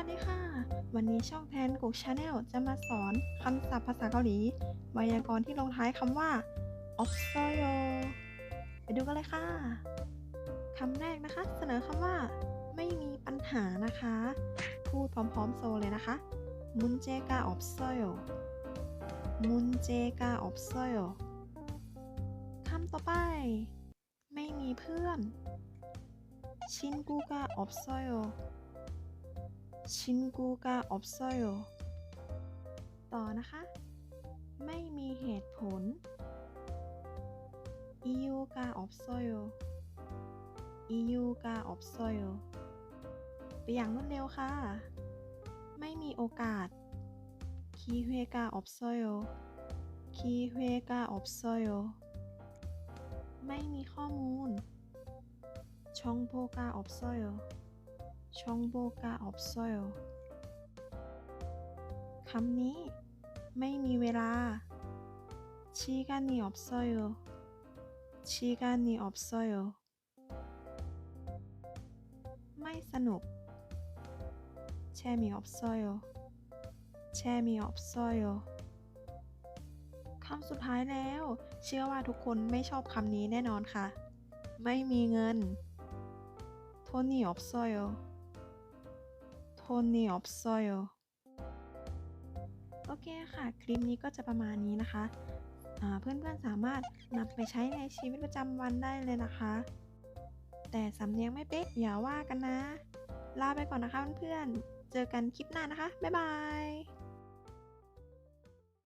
วัสดีค่ะ วันนี้ช่องแทนกุกชาแนลจะมาสอนคำศัพท์ภาษาเกาหลี ไวยากรณ์ที่ลงท้ายคำว่า o p s o y o ไปดูกันเลยค่ะ คำแรกนะคะ เสนอคำว่า ไม่มีปัญหานะคะ พูดพร้อมๆโซเลยนะคะมุนเจกา o p s o y o มุนเจกา o p s o y o คำต่อไป ไม่มีเพื่อนชินกูกา o p s o y o 친구가 없어요. ต่อนะคะ ไม่มีเหตุผล 이유가 없어요. 이유가 없어요. ไปอย่างรวดเร็วค่ะ ไม่มีโอกาส 기회가 없어요. 기회가 없어요. ไม่มีข้อมูล 정보가 없어요. 정보가 없어요. คำนี้ ไม่มีเวลา 시간이 없어요. 시간이 없어요. ไม่สนุก 재미없어요. 재미없어요. คำสุดท้ายแล้ว เชื่อว่าทุกคนไม่ชอบคำนี้แน่นอนค่ะ ไม่มีเงิน 돈이 없어요. 돈이 없어요. โอเคค่ะ คลิปนี้ก็จะประมาณนี้นะคะอ่าเพื่อนๆสามารถนำไปใช้ในชีวิตประจำวันได้เลยนะคะ แต่สำเนียงไม่เป๊ะอย่าว่ากันนะ ลาไปก่อนนะคะเพื่อนๆ เจอกันคลิปหน้านะคะ บ๊ายบาย